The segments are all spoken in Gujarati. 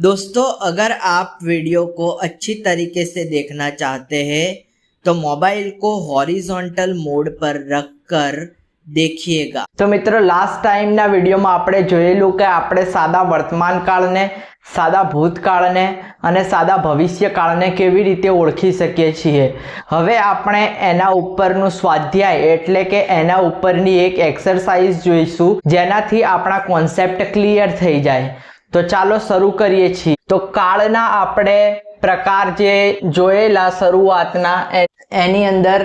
दोस्तों अगर आप वीडियो को अच्छी तरीके से देखना चाहते हैं तो मोबाइल को हॉरिजॉन्टल मोड पर रखकर देखिएगा તો મિત્રો લાસ્ટ ટાઈમના વિડીયોમાં આપણે જોયેલું કે આપણે સાદા વર્તમાન કાળને સાદા ભૂતકાળને અને સાદા ભવિષ્યકાળને કેવી રીતે ઓળખી શકીએ છીએ હવે આપણે એના ઉપરનું સ્વાધ્યાય એટલે કે એના ઉપરની એક એક્સરસાઇઝ જોઈશું જેનાથી આપણા કોન્સેપ્ટ ક્લિયર થઈ જાય તો ચાલો શરૂ કરીએ છીએ. તો કાળના આપણે પ્રકાર જે જોયેલા શરૂઆતના એની અંદર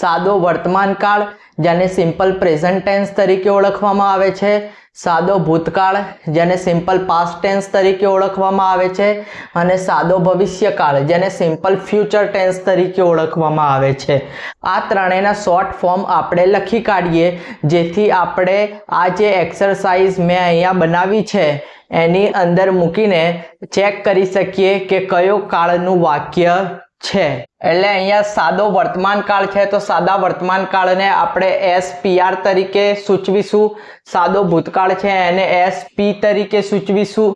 સાદો વર્તમાન કાળ, જેને સિમ્પલ પ્રેઝન્ટ ટેન્સ તરીકે ઓળખવામાં આવે છે. સાદો ભૂતકાળ, જેને સિમ્પલ પાસ્ટ ટેન્સ તરીકે ઓળખવામાં આવે છે. અને સાદો ભવિષ્યકાળ, જેને સિમ્પલ ફ્યુચર ટેન્સ તરીકે ઓળખવામાં આવે છે. આ ત્રણેયના શોર્ટ ફોર્મ આપણે લખી કાઢીએ, જેથી આપણે આ જે એક્સરસાઇઝ મેં અહીંયા બનાવી છે એની અંદર મૂકીને ચેક કરી શકીએ કે કયો કાળનું વાક્ય છે. એટલે અહીંયા સાદો વર્તમાન કાળ છે તો સાદા વર્તમાન કાળને આપણે એસ પીઆર તરીકે સૂચવીશું. સાદો ભૂતકાળ છે એને એસ પી તરીકે સૂચવીશું.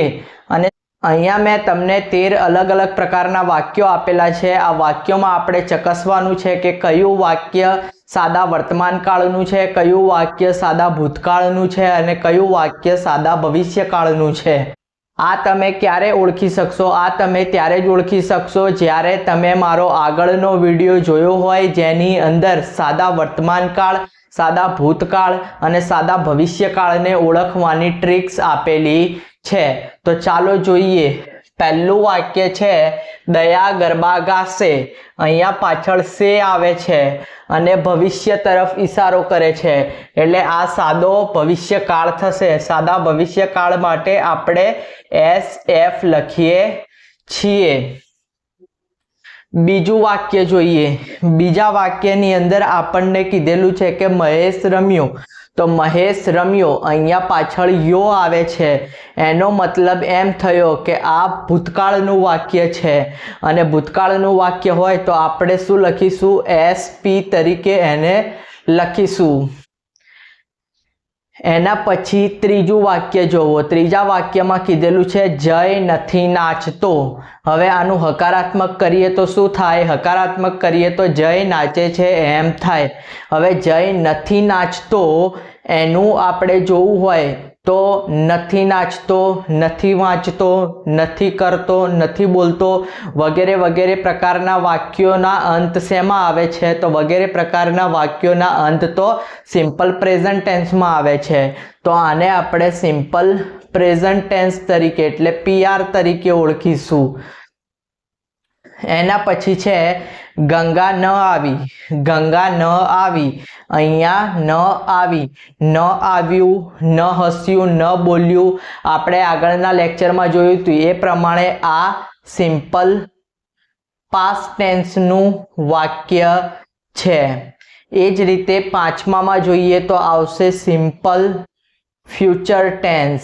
અને અહીંયા મેં તમને તેર અલગ અલગ પ્રકારના વાક્યો આપેલા છે. આ વાક્યોમાં આપણે ચકાસવાનું છે કે કયું વાક્ય સાદા વર્તમાનકાળનું છે, કયું વાક્ય સાદા ભૂતકાળનું છે અને કયું વાક્ય સાદા ભવિષ્યકાળનું છે. આ તમે ક્યારે ઓળખી શકશો? આ તમે ત્યારે જ ઓળખી શકશો જ્યારે તમે મારો આગળનો વીડિયો જોયો હોય જેની અંદર સાદા વર્તમાનકાળ, સાદા ભૂતકાળ અને સાદા ભવિષ્યકાળને ઓળખવાની ટ્રિક્સ આપેલી છે. તો ચાલો જોઈએ. પહેલું વાક્ય છે, દયા ગરબા ગાશે. અહીંયા પાછળ સે આવે છે અને ભવિષ્ય તરફ ઈશારો કરે છે. એટલે આ સાદો ભવિષ્યકાળ થશે. સાદા ભવિષ્યકાળ માટે આપણે એસ એફ લખીએ છીએ. બીજું વાક્ય જોઈએ. બીજા વાક્યની અંદર આપણને કીધેલું છે કે મહેશ રમ્યો. તો મહેશ રમ્યો, અહીંયા પાછળ યો આવે છે. એનો મતલબ એમ થયો કે આ ભૂતકાળનું વાક્ય છે. અને ભૂતકાળનું વાક્ય હોય તો આપણે શું લખીશું? એસ પી તરીકે એને લખીશું. એના પછી ત્રીજું વાક્ય જોવો. ત્રીજા વાક્યમાં કીધેલું છે, જય નથી નાચતો. હવે આનું હકારાત્મક કરીએ તો શું થાય? હકારાત્મક કરીએ તો જય નાચે છે, એમ થાય. હવે જય નથી નાચતો, એનું આપણે જોવું હોય તો નથી નાચતો, નથી વાંચતો, નથી કરતો, નથી બોલતો વગેરે વગેરે પ્રકારના વાક્યોના અંત શેમાં આવે છે? તો વગેરે પ્રકારના વાક્યોના અંત તો સિમ્પલ પ્રેઝન્ટ ટેન્સમાં આવે છે. તો આને આપણે સિમ્પલ પ્રેઝન્ટ ટેન્સ તરીકે એટલે પીઆર તરીકે ઓળખીશું. એના પછી છે ગંગા ન આવી, ગંગા ન આવી, અહીંયા ન આવી, ન આવ્યું, ન હસ્યું, ન બોલ્યું. આપણે આગળના લેક્ચરમાં જોયું હતું એ પ્રમાણે આ સિમ્પલ પાસ્ટ ટેન્સનું વાક્ય છે. એ જ રીતે પાંચમામાં જોઈએ તો આવશે સિમ્પલ ફ્યુચર ટેન્સ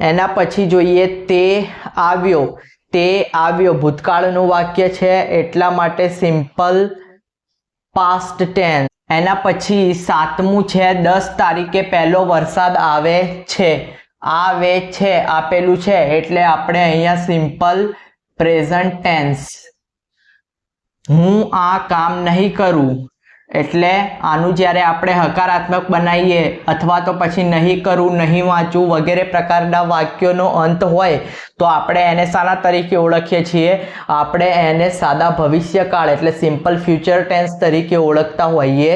એના પછી જોઈએ તે આવ્યો. તે આવ્યો. ભૂતકાળનું વાક્ય છે, એટલા માટે સિમ્પલ પાસ્ટ ટેન્સ એના પછી સાતમું છે, દસ તારીખે પહેલો વરસાદ આવે છે. આવે છે, આપેલું છે, એટલે આપણે અહીંયા સિમ્પલ પ્રેઝન્ટ ટેન્સ હું આ કામ નહીં કરું. એટલે આનું જ્યારે આપણે હકારાત્મક બનાવીએ અથવા તો પછી નહીં કરું, નહીં વાંચવું વગેરે પ્રકારના વાક્યોનો અંત હોય, તો આપણે એને સારા તરીકે ઓળખીએ છીએ. આપણે એને સાદા ભવિષ્યકાળ એટલે સિમ્પલ ફ્યુચર ટેન્સ તરીકે ઓળખતા હોઈએ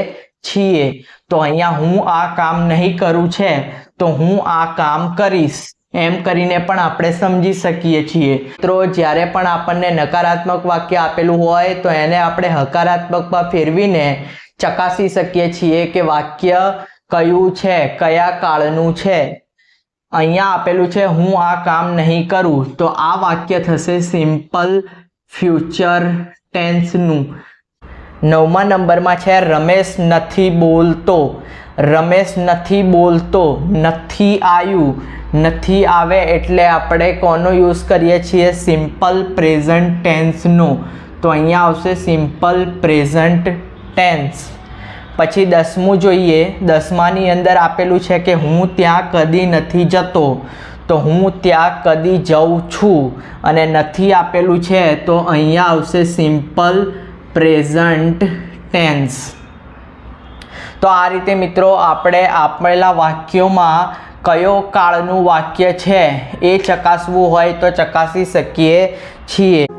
છીએ. તો અહીંયા હું આ કામ નહીં કરું છે, તો હું આ કામ કરીશ. એમ કરીને પણ આપણે સમજી શકીએ છીએ. મિત્રો, જ્યારે પણ આપણને નકારાત્મક વાક્ય આપેલું હોય, તો એને આપણે હકારાત્મકમાં ફેરવીને ચકાસી શકીએ છીએ કે વાક્ય કયું છે, કયા કાળનું છે. અહીંયા આપેલું છે, હું આ કામ નહીં કરું. તો આ વાક્ય થશે સિમ્પલ ફ્યુચર ટેન્સનું નવમા નંબરમાં છે, રમેશ નથી બોલતો. રમેશ નથી બોલતો. નથી આવ્યું. નથી આવે એટલે આપણે કોનો યુઝ કરીએ છીએ? સિમ્પલ પ્રેઝન્ટ ટેન્સનો તો અહીંયા આવશે સિમ્પલ પ્રેઝન્ટ ટેન્સ પછી દસમું જોઈએ. દસમાની અંદર આપેલું છે કે હું ત્યાં કદી નથી જતો. તો હું ત્યાં કદી જઉં છું અને નથી આપેલું છે તો અહીંયા આવશે સિમ્પલ પ્રેઝન્ટ ટેન્સ તો આ રીતે મિત્રો આપણે આપેલા વાક્યોમાં કયો કાળનું વાક્ય છે એ ચકાસવું હોય તો ચકાસી શકીએ છીએ.